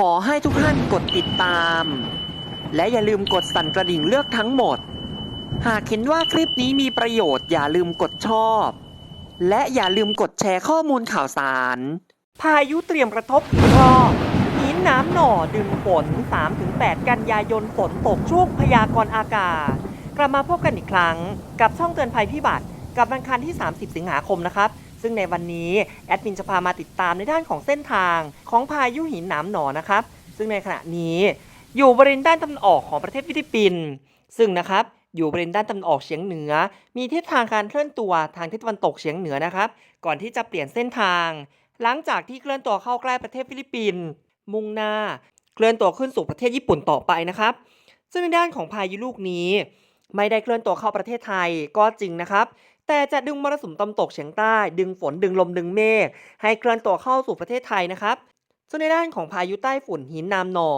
ขอให้ทุกท่านกดติดตาม และอย่าลืมกดสั่นกระดิ่งเลือกทั้งหมด หากเห็นว่าคลิปนี้มีประโยชน์อย่าลืมกดชอบ และอย่าลืมกดแชร์ข้อมูลข่าวสาร พายุเตรียมกระทบอีกรอบหินน้ำหน่อดึงฝน 3-8 กันยายนฝนตกช่วงพยากรณ์อากาศ กลับมาพบกันอีกครั้ง กับช่องเตือนภัยพิบัติกับวันอังที่ 30 สิงหาคมนะครับ ซึ่งในวันนี้แอดมินจะพามาติดตามในด้านของเส้นทางของพายุหินหนามหนอนะครับ ซึ่งในขณะนี้อยู่บริเวณด้านตะวันออกของประเทศฟิลิปปินส์ซึ่งนะครับอยู่บริเวณด้านตะวันออกเฉียงเหนือ มีทิศทางการเคลื่อนตัวทางทิศตะวันตกเฉียงเหนือนะครับ ก่อนที่จะเปลี่ยนเส้นทาง หลังจากที่เคลื่อนตัวเข้าใกล้ประเทศฟิลิปปินส์มุ่งหน้า เคลื่อนตัวขึ้นสู่ประเทศญี่ปุ่นต่อไปนะครับ ซึ่งในด้านของพายุลูกนี้ ไม่ได้เคลื่อนตัวเข้าประเทศไทยก็จริงนะครับ แต่จะดึงมรสุมตะวันตกเฉียงใต้ ดึงฝนดึงลมดึงเมฆให้เคลื่อนตัวเข้าสู่ประเทศไทยนะครับซึ่งในด้านของพายุใต้ฝุ่นหินนามนอ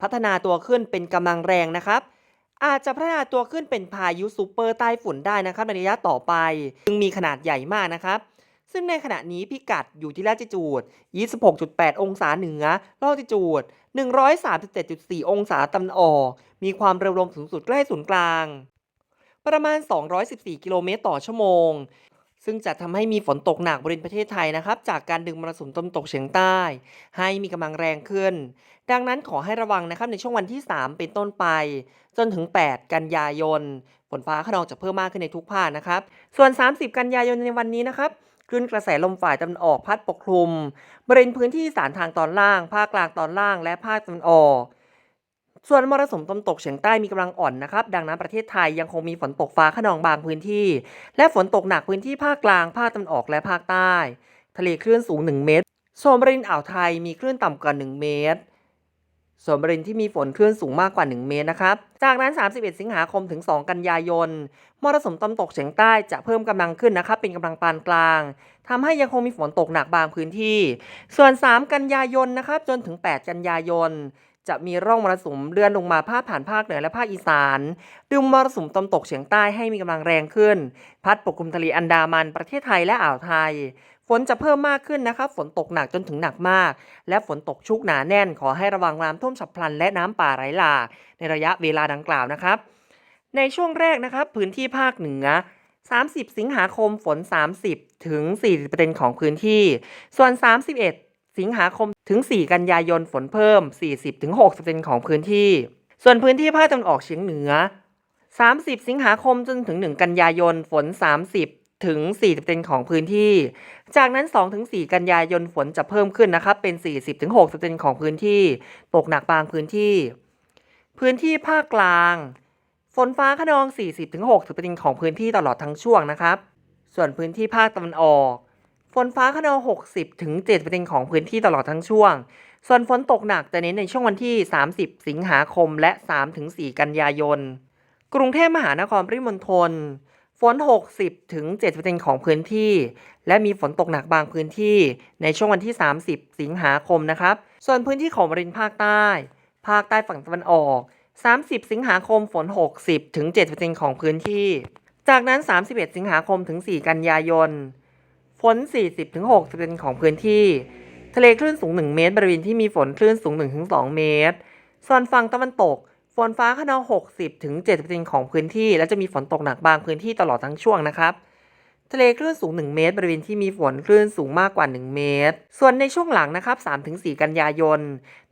พัฒนาตัวขึ้นเป็นกำลังแรงนะครับ อาจจะพัฒนาตัวขึ้นเป็นพายุซูเปอร์ใต้ฝุ่นได้นะครับในระยะต่อไปซึ่งมีขนาดใหญ่มากนะครับซึ่งในขณะนี้พิกัดอยู่ที่ลาติจูด 26.8 องศาเหนือลอติจูด 137.4 องศาตะวันออก มีความเร็วลมสูงสุดใกล้ศูนย์กลาง ประมาณ 214 กิโลเมตรต่อชั่วโมง ซึ่งจะทำให้มีฝนตกหนักบริเวณประเทศไทยนะครับ จากการดึงมรสุมตะวันตกเฉียงใต้ ให้มีกำลังแรงขึ้น ดังนั้นขอให้ระวังนะครับในช่วงวันที่ 3 เป็นต้นไป จนถึง 8 กันยายน ฝนฟ้าขนองจะเพิ่มมากขึ้นในทุกภาคนะครับ ส่วน 30 กันยายนในวันนี้นะครับคลื่นกระแสลมฝ่ายตะวันออกพัดปกคลุม บริเวณพื้นที่สานทางตอนล่าง ภาคกลางตอนล่าง และภาคตะวันออก ส่วนมรสุมตะวันตกเฉียงใต้มีกำลังอ่อนนะครับ ดังนั้นประเทศไทยยังคงมีฝนตกฟ้าขนองบางพื้นที่ และฝนตกหนักพื้นที่ภาคกลาง ภาคตะวันออกและภาคใต้ ทะเลคลื่นสูง 1 เมตรส่วนบริเวณอ่าวไทยมีคลื่นต่ำกว่า 1 เมตรส่วนบริเวณที่มีฝนคลื่นสูงมากกว่า 1 เมตรนะครับ จากนั้น 31 สิงหาคมถึง 2 กันยายน มรสุมตะวันตกเฉียงใต้จะเพิ่มกำลังขึ้นนะครับ เป็นกำลังปานกลางทำให้ยังคงมีฝนตกหนักบางพื้นที่ ส่วน 3 กันยายนนะครับ จนถึง 8 กันยายน จะมีร่องมรสุมเลื่อนลงมาพาดผ่านภาคเหนือและภาคอีสานดึงมรสุมตะวันตกเฉียงใต้ให้มีกำลังแรงขึ้น พัดปกคลุมทะเลอันดามันประเทศไทยและอ่าวไทย ฝนจะเพิ่มมากขึ้นนะครับฝนตกหนักจนถึงหนักมาก และฝนตกชุกหนาแน่น ขอให้ระวังน้ำท่วมฉับพลันและน้ำป่าไหลหลากในระยะเวลาดังกล่าวนะครับ ในช่วงแรกนะครับพื้นที่ภาคเหนือ30 สิงหาคมฝน 30 ถึง 40%ของพื้นที่ ส่วน 31 สิงหาคมถึง 4 กันยายนฝนเพิ่ม 40-60%ของพื้นที่ ส่วนพื้นที่ภาคตะวันออกเฉียงเหนือ 30 สิงหาคมจนถึง 1 กันยายนฝน 30 ถึง 40%ของพื้นที่ จากนั้น 2-4 กันยายนฝนจะเพิ่มขึ้นนะครับ เป็น 40-60%ของพื้นที่ ตกหนักบางพื้นที่ พื้นที่ภาคกลาง ฝนฟ้าขนอง 40-60%ของพื้นที่ตลอดทั้งช่วงนะครับ ส่วนพื้นที่ภาคตะวันออก ฝนฟ้าขนอง60-70%ของพื้นที่ตลอดทั้งช่วง ส่วนฝนตกหนักจะเน้นในช่วงวันที่ 30 สิงหาคมและ 3-4 กันยายน กรุงเทพมหานครปริมณฑลฝน 60 ถึง 7%ของพื้นที่ และมีฝนตกหนักบางพื้นที่ในช่วงวันที่ 30 สิงหาคมนะครับ ส่วนพื้นที่ของบริเวณภาคใต้ ภาคใต้ฝั่งตะวันออก 30 สิงหาคมฝน 60 ถึง 7%ของพื้นที่ จากนั้น 31 สิงหาคมถึง 4 กันยายน ฝน 40-60%ของพื้นที่ ทะเลคลื่นสูง 1 เมตร บริเวณที่มีฝนคลื่นสูง 1-2 เมตร ส่วนฝั่งตะวันตก ฝนฟ้าขนอง 60-70%ของพื้นที่ และจะมีฝนตกหนักบางพื้นที่ตลอดทั้งช่วงนะครับ ทะเลคลื่นสูง 1 เมตร บริเวณที่มีฝนคลื่นสูงมากกว่า 1 เมตร ส่วนในช่วงหลังนะครับ 3-4 กันยายน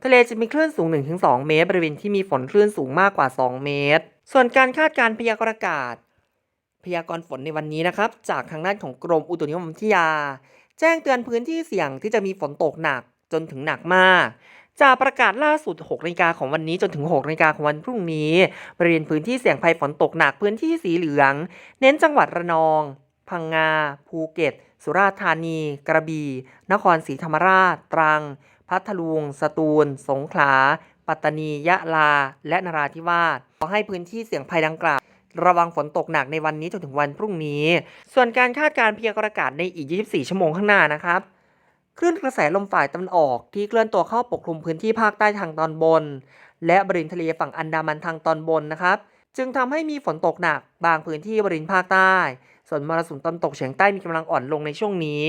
ทะเลจะมีคลื่นสูง 1-2 เมตร บริเวณที่มีฝนคลื่นสูงมากกว่า 2 เมตร ส่วนการคาดการณ์พยากรณ์อากาศ พยากรณ์ฝนในวันนี้นะครับ จากทางด้านของกรมอุตุนิยมวิทยา แจ้งเตือนพื้นที่เสี่ยงที่จะมีฝนตกหนักจนถึงหนักมากจากประกาศล่าสุด 6นาฬิกาของวันนี้จนถึง 6นาฬิกาของวันพรุ่งนี้ บริเวณพื้นที่เสี่ยงภัยฝนตกหนักพื้นที่สีเหลือง เน้นจังหวัดระนอง พังงา ภูเก็ต สุราษฎร์ธานี กระบี่ นครศรีธรรมราช ตรัง พัทลุง สตูล สงขลา ปัตตานี ยะลา และนราธิวาส ขอให้พื้นที่เสี่ยงภัยดังกล่าว ระวังฝนตกหนักในวันนี้จนถึงวันพรุ่งนี้ ส่วนการคาดการณ์พยากรณ์อากาศในอีก 24 ชั่วโมงข้างหน้านะครับคลื่นกระแสลมฝ่ายตะวันออกที่เคลื่อนตัวเข้าปกคลุมพื้นที่ภาคใต้ทางตอนบน และบริเวณทะเลฝั่งอันดามันทางตอนบนนะครับ จึงทำให้มีฝนตกหนักบางพื้นที่บริเวณภาคใต้ ส่วนมรสุมตะวันตกเฉียงใต้มีกำลังอ่อนลงในช่วงนี้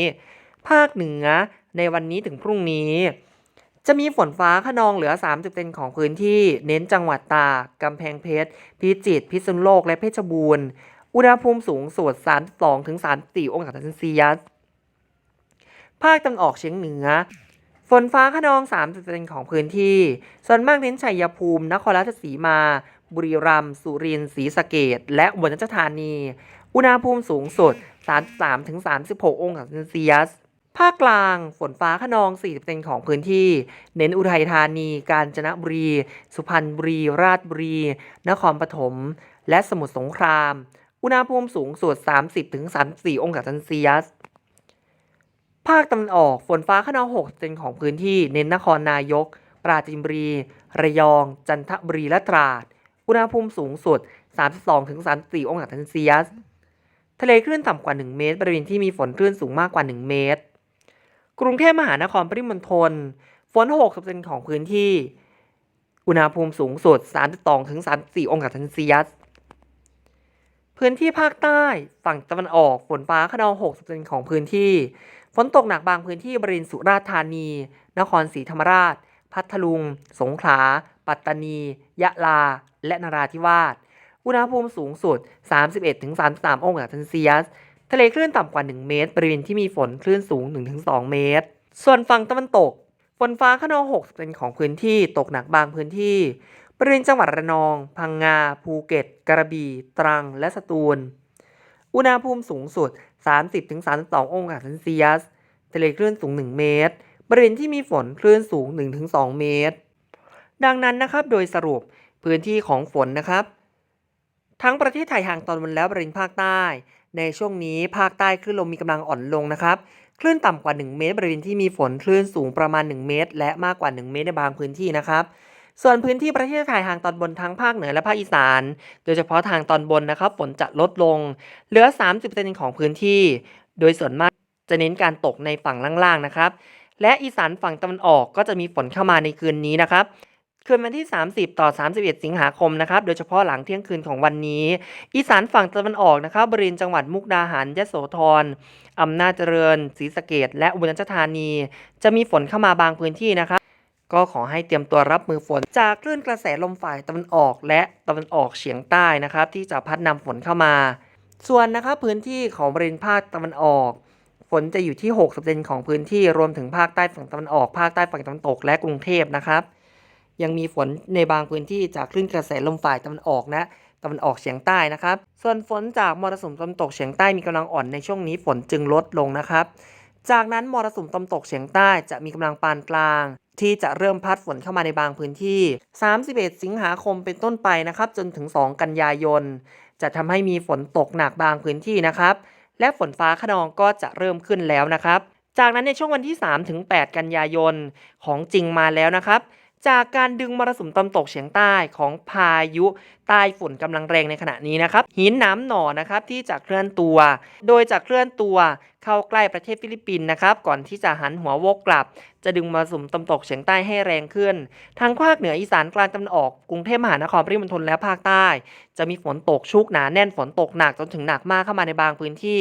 ภาคเหนือในวันนี้ถึงพรุ่งนี้ จะมีฝนฟ้าขนองเหลือ 30%ของพื้นที่ เน้นจังหวัดตาก กำแพงเพชร พิจิตร พิษณุโลก และเพชรบูรณ์ อุณหภูมิสูงสุด32-34องศาเซลเซียส ภาคตะวันออกเฉียงเหนือ ฝนฟ้าขนอง 30%ของพื้นที่ ส่วนมากเน้นชัยภูมิ นครราชสีมา บุรีรัมย์ สุรินทร์ศรีสะเกษและอุบลราชธานี อุณหภูมิสูงสุด33-36องศาเซลเซียส ภาคกลางฝนฟ้าขนอง 40%ของพื้นที่ เน้นอุทัยธานี กาญจนบุรี สุพรรณบุรี ราชบุรี นครปฐม และสมุทรสงคราม อุณหภูมิสูงสุด 30-34 องศาเซลเซียส ภาคตะวันออกฝนฟ้าขนอง 6%ของพื้นที่ เน้นนครนายก ปราจีนบุรี ระยอง จันทบุรี และตราด อุณหภูมิสูงสุด 32-34 องศาเซลเซียส ทะเลคลื่นต่ำกว่า 1 เมตร บริเวณที่มีฝนคลื่นสูงมากกว่า 1 เมตร กรุงเทพมหานครปริมณฑลฝน 60%ของพื้นที่ อุณหภูมิสูงสุด 32-34 องศาเซลเซียส พื้นที่ภาคใต้ฝั่งตะวันออกฝนฟ้าขนอง 60%ของพื้นที่ ฝนตกหนักบางพื้นที่บริเวณสุราษฎร์ธานี นครศรีธรรมราช พัทลุง สงขลา ปัตตานี ยะลา และนราธิวาส อุณหภูมิสูงสุด 31-33 องศาเซลเซียส ทะเลคลื่นต่ำกว่า 1 เมตร บริเวณที่มีฝนคลื่นสูง 1-2 เมตร ส่วนฝั่งตะวันตก ฝนฟ้าขนอง60%ของพื้นที่ตกหนักบางพื้นที่ บริเวณจังหวัดระนอง พังงา ภูเก็ต กระบี่ ตรัง และสตูล อุณหภูมิสูงสุด 30-32 องศาเซลเซียส ทะเลคลื่นสูง 1 เมตร บริเวณที่มีฝนคลื่นสูง 1-2 เมตร ดังนั้นนะครับ โดยสรุปพื้นที่ของฝนนะครับ ทั้งประเทศไทยทางตอนบนและบริเวณภาคใต้ ในช่วงนี้ภาคใต้คลื่นลมมีกำลังอ่อนลงนะครับคลื่นต่ำกว่า 1 เมตร บริเวณที่มีฝนคลื่นสูงประมาณ 1 เมตร และมากกว่า 1 เมตรในบางพื้นที่นะครับ ส่วนพื้นที่ประเทศไทยทางตอนบนทั้งภาคเหนือและภาคอีสาน โดยเฉพาะทางตอนบนนะครับฝนจะลดลง เหลือ 30%ของพื้นที่ โดยส่วนมากจะเน้นการตกในฝั่งล่างๆนะครับ และอีสานฝั่งตะวันออกก็จะมีฝนเข้ามาในคืนนี้นะครับ คืนวันที่ 30 ต่อ 31 สิงหาคมนะครับ โดยเฉพาะหลังเที่ยงคืนของวันนี้ อีสานฝั่งตะวันออกนะครับ บริเวณจังหวัดมุกดาหารยโสธรอำนาจเจริญ ศรีสะเกษและอุบลราชธานี จะมีฝนเข้ามาบางพื้นที่นะครับก็ขอให้เตรียมตัวรับมือฝน จากคลื่นกระแสลมฝ่ายตะวันออกและตะวันออกเฉียงใต้นะครับ ที่จะพัดนำฝนเข้ามา ส่วนนะครับพื้นที่ของบริเวณภาคตะวันออก ฝนจะอยู่ที่ 6%ของพื้นที่รวมถึงภาคใต้ฝั่งตะวันออก ภาคใต้ฝั่งตะวันตกและกรุงเทพนะครับ ยังมีฝนในบางพื้นที่จากคลื่นกระแสลมฝ่ายตะวันออกนะตะวันออกเฉียงใต้นะครับ ส่วนฝนจากมรสุมตะวันตกเฉียงใต้มีกำลังอ่อนในช่วงนี้ฝนจึงลดลงนะครับ จากนั้นมรสุมตะวันตกเฉียงใต้จะมีกำลังปานกลาง ที่จะเริ่มพัดฝนเข้ามาในบางพื้นที่ 31 สิงหาคมเป็นต้นไปนะครับ จนถึง 2 กันยายน จะทำให้มีฝนตกหนักบางพื้นที่นะครับ และฝนฟ้าขนองก็จะเริ่มขึ้นแล้วนะครับ จากนั้นในช่วงวันที่3ถึง8กันยายนของจริงมาแล้วนะครับ จากการดึงมรสุมตะวันตกเฉียงใต้ของพายุใต้ฝุ่นกำลังแรงในขณะนี้นะครับหินน้ำหน่อนะครับที่จะเคลื่อนตัว โดยจะเคลื่อนตัวเข้าใกล้ประเทศฟิลิปปินส์นะครับ ก่อนที่จะหันหัววกกลับ จะดึงมรสุมตะวันตกเฉียงใต้ให้แรงขึ้น ทางภาคเหนืออีสานกลางตะวันออกกรุงเทพมหานครปริมณฑลและภาคใต้ จะมีฝนตกชุกหนาแน่นฝนตกหนักจนถึงหนักมากเข้ามาในบางพื้นที่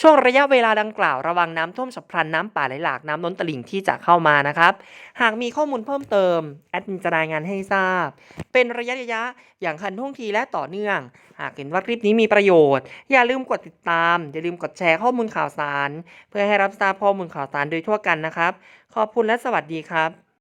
ช่วงระยะเวลาดังกล่าวระวังน้ำท่วมฉับพลันน้ำป่าไหลหลากน้ำล้นตลิ่งที่จะเข้ามานะครับ หากมีข้อมูลเพิ่มเติมแอดมินจะรายงานให้ทราบ เป็นระยะระยะอย่างทันท่วงทีและต่อเนื่อง หากเห็นว่าคลิปนี้มีประโยชน์ อย่าลืมกดติดตาม อย่าลืมกดแชร์ข้อมูลข่าวสาราร เพื่อให้รับทราบข้อมูลข่าวสารโดยทั่วกันนะครับ ขอบคุณและสวัสดีครับ